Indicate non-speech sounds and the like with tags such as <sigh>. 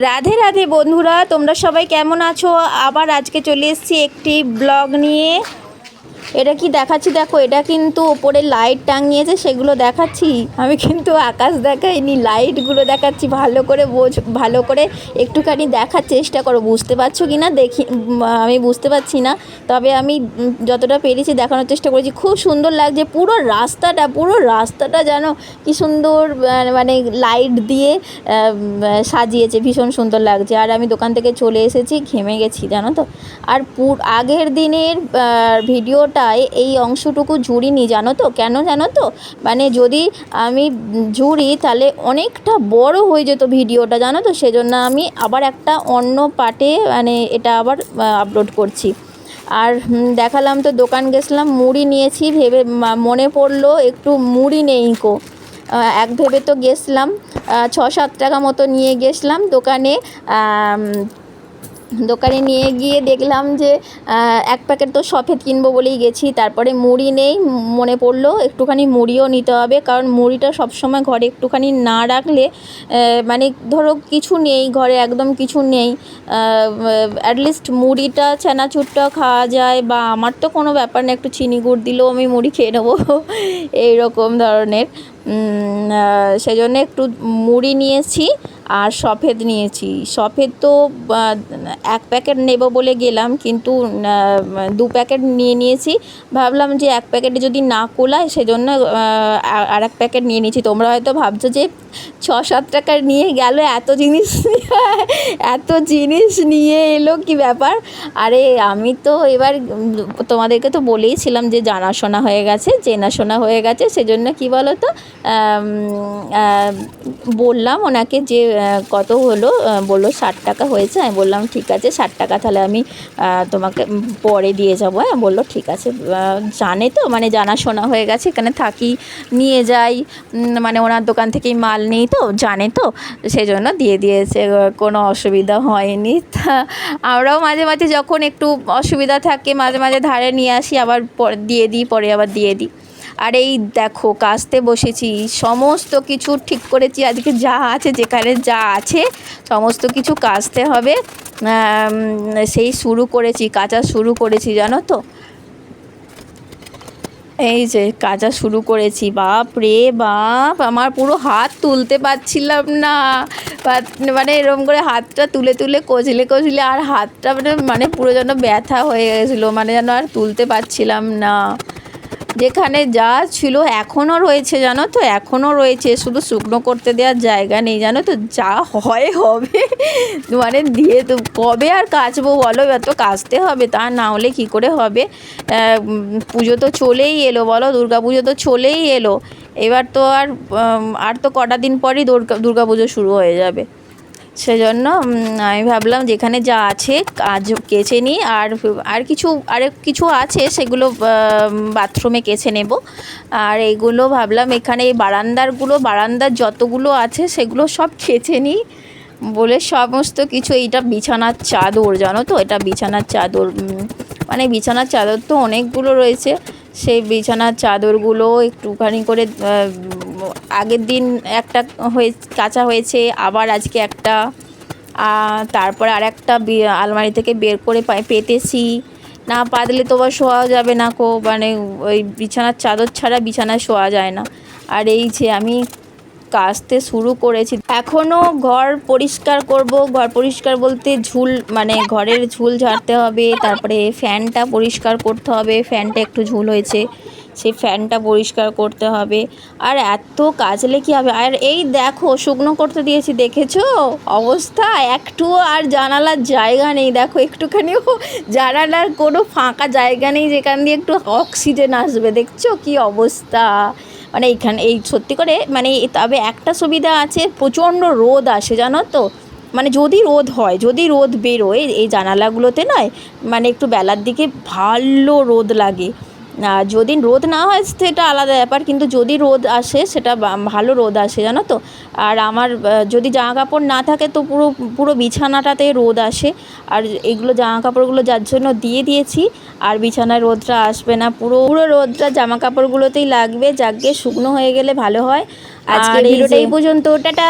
রাধে রাধে বন্ধুরা তোমরা সবাই কেমন আছো? আবার আজকে চলে এসেছি একটি ব্লগ নিয়ে। এটা কি দেখাচ্ছি? দেখো এটা কিন্তু ওপরে লাইট টাঙিয়েছে সেগুলো দেখাচ্ছি। আমি কিন্তু আকাশ দেখাইনি লাইটগুলো দেখাচ্ছি। ভালো করে বোঝ ভালো করে একটুখানি দেখার চেষ্টা করো। বুঝতে পারছ কি না দেখি আমি বুঝতে পারছি না। তবে আমি যতটা পেরেছি দেখানোর চেষ্টা করেছি। খুব সুন্দর লাগছে পুরো রাস্তাটা পুরো রাস্তাটা যেন কি সুন্দর মানে লাইট দিয়ে সাজিয়েছে। ভীষণ সুন্দর লাগছে। আর আমি দোকান থেকে চলে এসেছি ঘেমে গেছি জানো তো? আর পুর আগের দিনের আহ, ভিডিওটায় এই অংশটুকু জুড়িনি জানো তো? কেন জানো তো? মানে যদি আমি জুড়ি তাহলে অনেকটা বড় হয়ে যেত ভিডিওটা, জানো তো? সেজন্য আমি আবার একটা অন্য পার্টে মানে এটা আবার আপলোড করছি। আর দেখালাম তো, দোকান গেছিলাম, মুড়ি নিয়েছি, ভেবে মনে পড়ল, একটু মুড়ি নেই কো এক ভেবে তো গেছিলাম ছ সাত টাকা মতো নিয়ে গেছিলাম দোকানে দোকানে নিয়ে গিয়ে দেখলাম যে এক প্যাকেট তো সফেদ কিনবো বলেই গেছি, তারপরে মুড়ি নেই, মনে পড়ল একটুখানি মুড়িও নিতে হবে, কারণ মুড়িটা সবসময় ঘরে একটুখানি না রাখলে মানে ধরো কিছু নেই, ঘরে একদম কিছু নেই অ্যাটলিস্ট মুড়িটা চানাচুরটা খাওয়া যায়, বা আমার তো কোনো ব্যাপার না, একটু চিনি গুড় দিলেও আমি মুড়ি খেয়ে নেব, <laughs> এইরকম ধরনের। সেজন্য একটু মুড়ি নিয়েছি আর সফেদ নিয়েছি। সফেদ তো এক প্যাকেট নেব বলে গেলাম, কিন্তু দু প্যাকেট নিয়ে নিয়েছি। ভাবলাম যে এক প্যাকেটে যদি না কোলায়, সেজন্য আর এক প্যাকেট নিয়ে নিয়েছি। তোমরা হয়তো ভাবছ যে ছ সাত টাকার নিয়ে গেল, এত জিনিস <laughs> এত জিনিস নিয়ে এলো, কি ব্যাপার? আরে আমি তো এবার তোমাদেরকে তো বলেইছিলাম যে জানাশোনা হয়ে গেছে, চেনাশোনা হয়ে গেছে, সেজন্য কি বলো তো বললাম ওনাকে যে কত হলো বলল ষাট টাকা হয়েছে, আমি বললাম ঠিক আছে, ষাট টাকা তাহলে আমি তোমাকে পরে দিয়ে যাব হ্যাঁ বলল ঠিক আছে জানে তো মানে জানাশোনা হয়ে গেছে, এখানে থাকি, নিয়ে যাই মানে ওনার দোকান থেকেই মাল নেই তো, জানে তো সেই জন্য দিয়ে দিয়েছে কোনো অসুবিধা হয়নি। তা আমরাও মাঝে মাঝে যখন একটু অসুবিধা থাকে, মাঝে মাঝে ধারে নিয়ে আসি, আবার দিয়ে দিই, পরে আবার দিয়ে দিই। আর এই দেখো, কাস্তে বসেছি, সমস্ত কিছু ঠিক করেছি, আজকে যা আছে, যেখানে যা আছে, সমস্ত কিছু কাচতে হবে। সেই শুরু করেছি, কাচা শুরু করেছি, জানো তো? এই যে কাজা শুরু করেছি, বাপ রে বাপ, আমার পুরো হাত তুলতে পারছিলাম না। মানে এরকম করে হাতটা তুলে তুলে কচলে কচলে, আর হাতটা মানে মানে পুরো যেন ব্যথা হয়ে গেছিল মানে যেন আর তুলতে পারছিলাম না। যেখানে যা ছিল এখনও রয়েছে, জানো তো? এখনও রয়েছে। শুধু শুকনো করতে দেওয়ার জায়গা নেই, জানো তো? যা হয় হবে। মানে দিয়ে তো কবে আর কাচবো বলো? এবার তো কাচতে হবে, তা না হলে কী করে হবে? পুজো তো চলেই এলো বলো? দুর্গা পুজো তো চলেই এলো। এবার তো আর আর তো কটা দিন পরই দুর্গা দুর্গা পুজো শুরু হয়ে যাবে। সেজন্য আমি ভাবলাম যেখানে যা আছে কাজ কেচে নিই। আর আর কিছু আর কিছু আছে সেগুলো বাথরুমে কেচে নেব। আর এইগুলো ভাবলাম এখানে এই বারান্দারগুলো, বারান্দার যতগুলো আছে সেগুলো সব কেচে নিই বলে সমস্ত কিছু। এইটা বিছানার চাদর, জানো তো? এটা বিছানার চাদর মানে বিছানার চাদর তো অনেকগুলো রয়েছে। সেই বিছানার চাদরগুলো একটুখানি করে আগের দিন একটা হয়ে, কাঁচা হয়েছে, আবার আজকে একটা। তারপরে আর একটা আলমারি থেকে বের করে পেতেছি। না পাতলে তো আবার শোয়া যাবে না কো মানে ওই বিছানার চাদর ছাড়া বিছানায় শোয়া যায় না। আর এই যে আমি কাচতে শুরু করেছি। এখনও ঘর পরিষ্কার করব, ঘর পরিষ্কার বলতে ঝুল মানে ঘরের ঝুল ঝাড়তে হবে, তারপরে ফ্যানটা পরিষ্কার করতে হবে, ফ্যানটা একটু ঝুল হয়েছে। সেই ফ্যানটা পরিষ্কার করতে হবে। আর এত কাজলে কি হবে? আর এই দেখো, শুকনো করতে দিয়েছি, দেখেছ? অবস্থা একটু আর জানালার জায়গা নেই। দেখো, একটুখানিও জানালার কোনো ফাঁকা জায়গা নেই, যেখান দিয়ে একটু অক্সিজেন আসবে। দেখছ কি অবস্থা? মানে এইখানে, এই সত্যি করে মানে তবে একটা সুবিধা আছে, প্রচণ্ড রোদ আসে, জানো তো? মানে যদি রোদ হয়, যদি রোদ বেরোয়, এই জানালাগুলোতে নয় মানে একটু বেলার দিকে ভালো রোদ লাগে। যদি রোদ না হয় সেটা আলাদা ব্যাপার কিন্তু যদি রোদ আসে সেটা ভালো রোদ আসে জানো তো? আর আমার যদি জামা কাপড় না থাকে তো পুরো পুরো বিছানাটাতে রোদ আসে। আর এগুলো জামা কাপড়গুলো যার জন্য দিয়ে দিয়েছি আর বিছানায় রোদটা আসবে না। পুরো পুরো রোদটা জামা কাপড়গুলোতেই লাগবে। যাকে শুকনো হয়ে গেলে ভালো হয়। আজকের ভিডিওটা এই পর্যন্ত। টাটা!